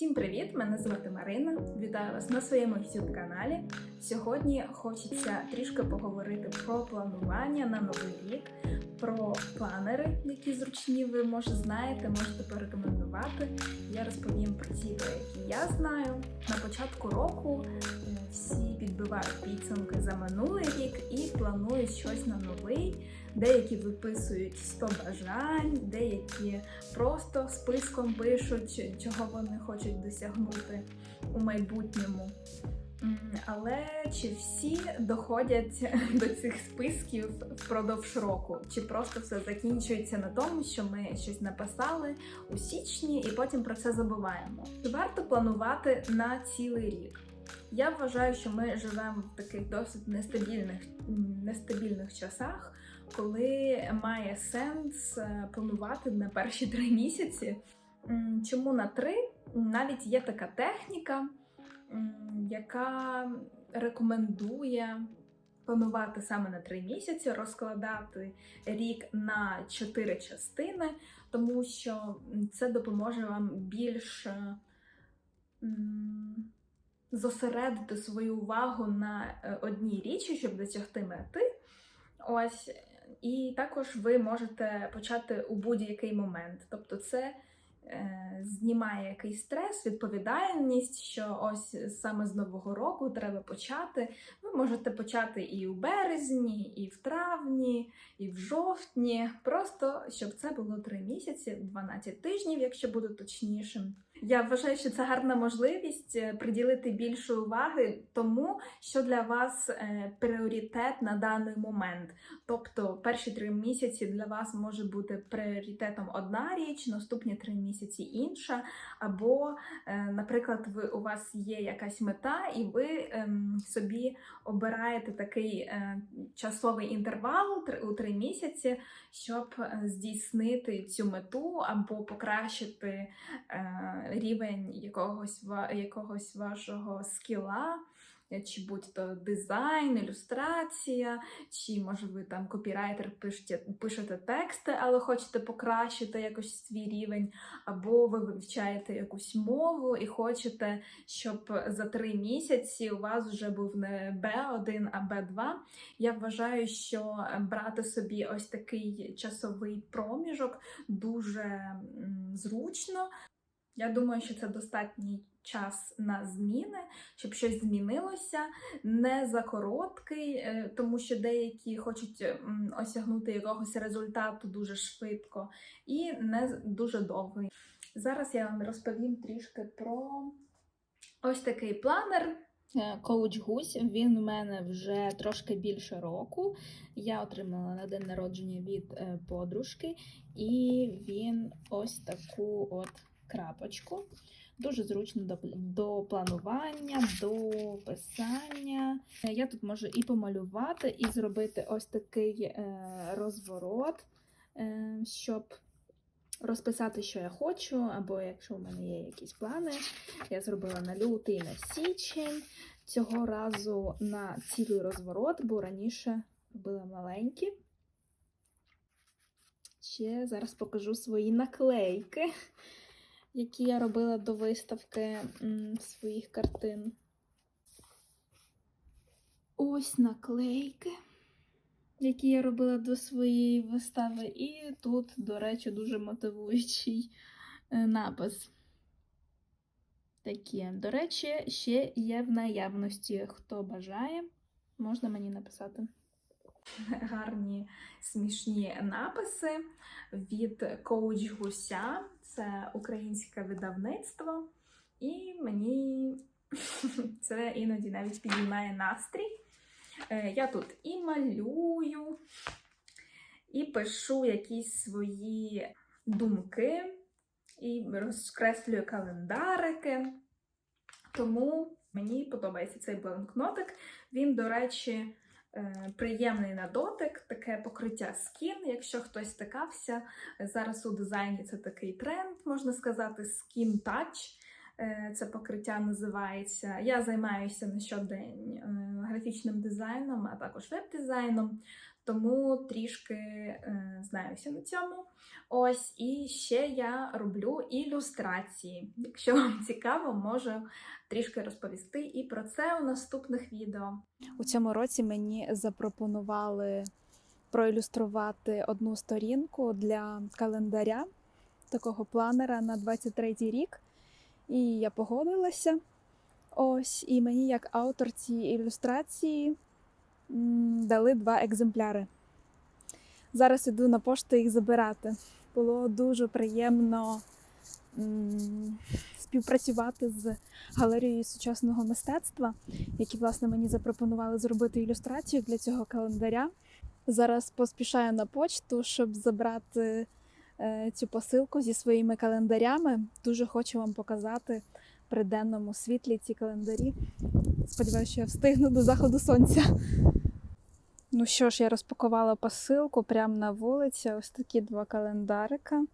Всім привіт! Мене звати Марина. Вітаю вас на своєму youtube каналі. Сьогодні хочеться трішки поговорити про планування на новий рік, про планери, які зручні ви може знаєте, можете порекомендувати. Я розповім про ті, які я знаю. На початку року всі підбивають підсумки за минулий рік і планують щось на новий. Деякі виписують 100 бажань, деякі просто списком пишуть, чого вони хочуть досягнути у майбутньому. Але чи всі доходять до цих списків впродовж року? Чи просто все закінчується на тому, що ми щось написали у січні і потім про це забуваємо? Варто планувати на цілий рік? Я вважаю, що ми живемо в таких досить нестабільних, нестабільних часах, коли має сенс е, планувати на перші три місяці. Чому на три? Навіть є така техніка, яка рекомендує планувати саме на три місяці, розкладати рік на чотири частини, тому що це допоможе вам більш зосередити свою увагу на е, одній річі, щоб досягти мети. Ось, і також ви можете почати у будь-який момент. Тобто, це е, знімає якийсь стрес, відповідальність, що ось саме з нового року треба почати. Ви можете почати і у березні, і в травні, і в жовтні. Просто щоб це було 3 місяці, 12 тижнів, якщо буду точнішим. Я вважаю, що це гарна можливість е, приділити більше уваги тому, що для вас е, пріоритет на даний момент. Тобто перші три місяці для вас може бути пріоритетом одна річ, наступні три місяці інша. Або, е, наприклад, ви у вас є якась мета, і ви ем, собі обираєте такий часовий інтервал у три місяці, щоб здійснити цю мету або покращити рівень якогось, якогось вашого скіла. Чи будь-то дизайн, ілюстрація, чи може ви там копірайтер пишете, пишете тексти, але хочете покращити якось свій рівень, або ви вивчаєте якусь мову і хочете, щоб за три місяці у вас вже був не B1, а B2. Я вважаю, що брати собі ось такий часовий проміжок дуже зручно. Я думаю, що це достатній час на зміни, щоб щось змінилося, не за короткий, е, тому що деякі хочуть осягнути якогось результату дуже швидко, і не дуже довгий. Зараз я вам розповім трішки про ось такий планер. Е, Коуч Гусь, він у мене вже трошки більше року. Я отримала на день народження від е, подружки, і він ось таку от крапочку. Дуже зручно до, до планування, до писання. Е, Я тут можу і помалювати, і зробити ось такий е, розворот, е, щоб розписати, що я хочу, або якщо в мене є якісь плани. Я зробила на лютий, на січень. Цього разу на цілий розворот, бо раніше робила маленькі. Ще зараз покажу свої наклейки, які я робила до виставки своїх картин. Ось наклейки, які я робила до своєї вистави. І тут, до речі, дуже мотивуючий е, напис. Такі. До речі, ще є в наявності. Хто бажає, можна мені написати. гарні смішні написи від коуч Гуся. Це українське видавництво, і мені це іноді навіть підіймає настрій. Е, Я тут і малюю, і пишу якісь свої думки, і розкреслюю календарики. Тому мені подобається цей бланкнотик. Він, до речі, приємний на дотик, таке покриття скін. Якщо хтось стикався, зараз у дизайні це такий тренд, можна сказати, скін touch. Е, Це покриття називається. Я займаюся на щодень е, графічним дизайном, а також веб-дизайном. Тому трішки е, знаюся на цьому. Ось, і ще я роблю ілюстрації. Якщо вам цікаво, можу трішки розповісти і про це у наступних відео. У цьому році мені запропонували проілюструвати одну сторінку для календаря, такого планера на 23-й рік. І я погодилася. Ось, і мені, як авторці ілюстрації, дали два екземпляри. Зараз іду на пошту їх забирати. Було дуже приємно співпрацювати з галереєю сучасного мистецтва, які власне мені запропонували зробити ілюстрацію для цього календаря. Зараз поспішаю на почту, щоб забрати е, цю посилку зі своїми календарями. Дуже хочу вам показати при денному світлі ці календарі. Сподіваюся, що я встигну до заходу сонця. Ну що ж, я розпакувала посилку прямо на вулиці. Ось такі два календарика.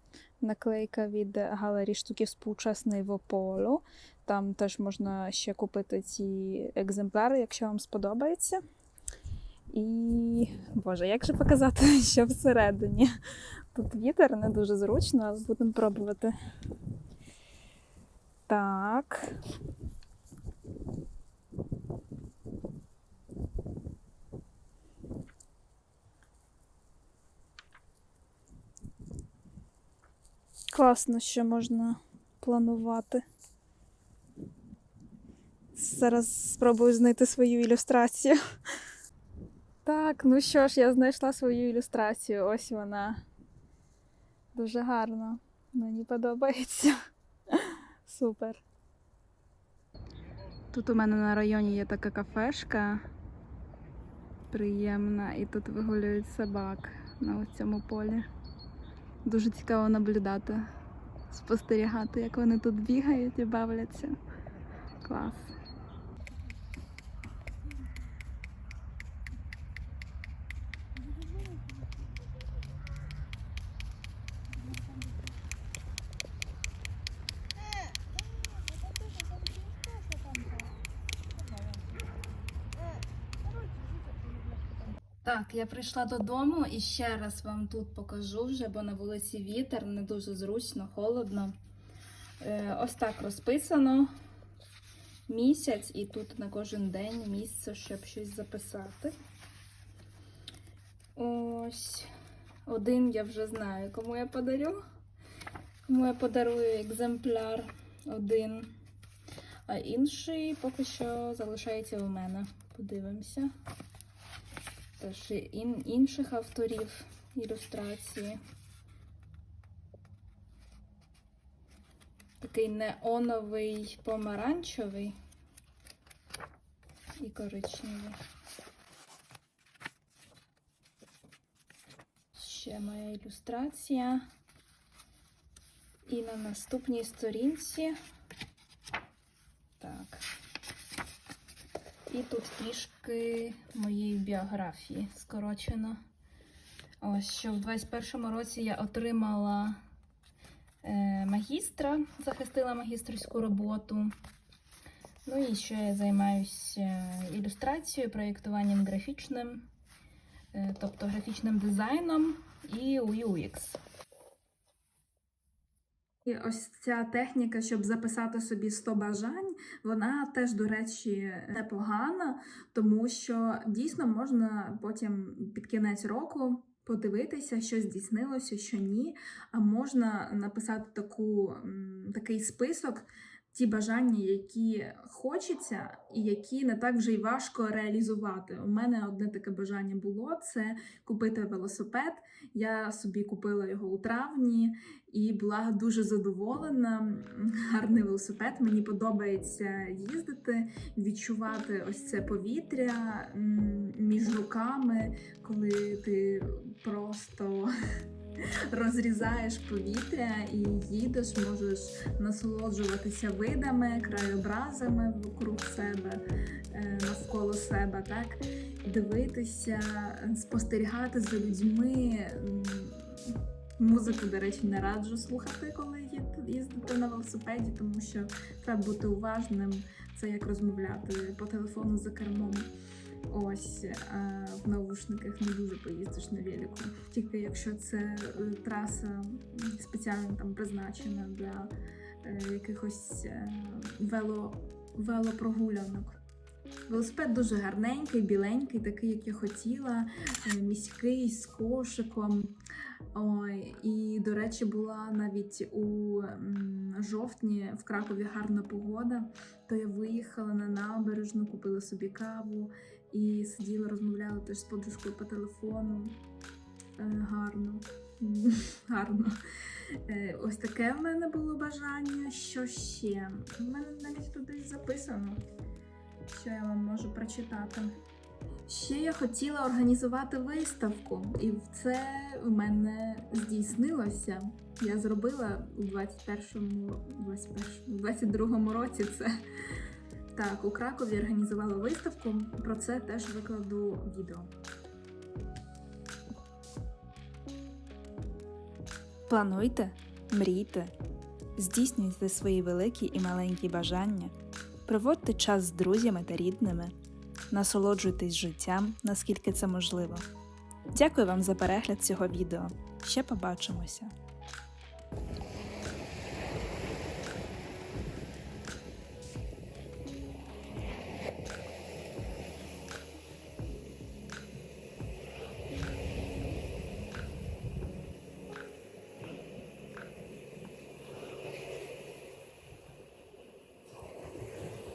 Наклейка від галерії штуків співчасний Вополу. Там теж можна ще купити ці екземпляри, якщо вам сподобається. І Боже, як же показати, що всередині? Тут вітер не дуже зручно, але будемо пробувати. Так. Класно, що можна планувати. Зараз спробую знайти свою ілюстрацію. Так, ну що ж, я знайшла свою ілюстрацію. Ось вона. Дуже гарно. Мені подобається. Супер. Тут у мене на районі є така кафешка. Приємна. І тут вигулюють собак на ось цьому полі. Дуже цікаво наблюдати, спостерігати, як вони тут бігають і бавляться. Клас. Так, я прийшла додому і ще раз вам тут покажу вже, бо на вулиці вітер, не дуже зручно, холодно. Е, ось так розписано місяць, і тут на кожен день місце, щоб щось записати. Ось один я вже знаю, кому я подарю. Кому я подарую екземпляр один, а інший поки що залишається у мене. Подивимося. Теж інших авторів ілюстрації. Такий неоновий помаранчевий і коричневий. Ще моя ілюстрація. І на наступній сторінці. Так. І тут трішки моєї біографії скорочено. Ось що в 21-му році я отримала е, магістра, захистила магістерську роботу. Ну і ще я займаюся ілюстрацією, проєктуванням графічним, е, тобто графічним дизайном і UX. І ось ця техніка, щоб записати собі 100 бажань, вона теж, до речі, непогана, тому що дійсно можна потім під кінець року подивитися, що здійснилося, що ні. А можна написати таку, такий список, ті бажання, які хочеться, і які не так вже й важко реалізувати. У мене одне таке бажання було: це купити велосипед. Я собі купила його у травні і була дуже задоволена. Гарний велосипед. Мені подобається їздити, відчувати ось це повітря між руками, коли ти просто розрізаєш повітря і їдеш, можеш насолоджуватися видами, краєобразами вокруг себе, е, навколо себе, так дивитися, спостерігати за людьми. Музику, до речі, не раджу слухати, коли їздите на велосипеді, тому що треба бути уважним. Це як розмовляти по телефону за кермом. Ось е, в наушниках не дуже поїздиш на велику. Тільки якщо це е, траса спеціально там призначена для е, якихось вело, велопрогулянок. Велосипед дуже гарненький, біленький, такий, як я хотіла, міський, з кошиком. Ой, і, до речі, була навіть у жовтні в Кракові гарна погода, то я виїхала на набережну, купила собі каву і сиділа, розмовляла теж з подружкою по телефону. Е, гарно. Гарно. Е, ось таке в мене було бажання. Що ще? У мене навіть десь записано, що я вам можу прочитати. Ще я хотіла організувати виставку, і це в мене здійснилося. Я зробила у 21-му, 21-му, 22-му році це. Так, у Кракові організувала виставку. Про це теж викладу відео. Плануйте, мрійте, здійснюйте свої великі і маленькі бажання, проводьте час з друзями та рідними, насолоджуйтесь життям, наскільки це можливо. Дякую вам за перегляд цього відео. Ще побачимося!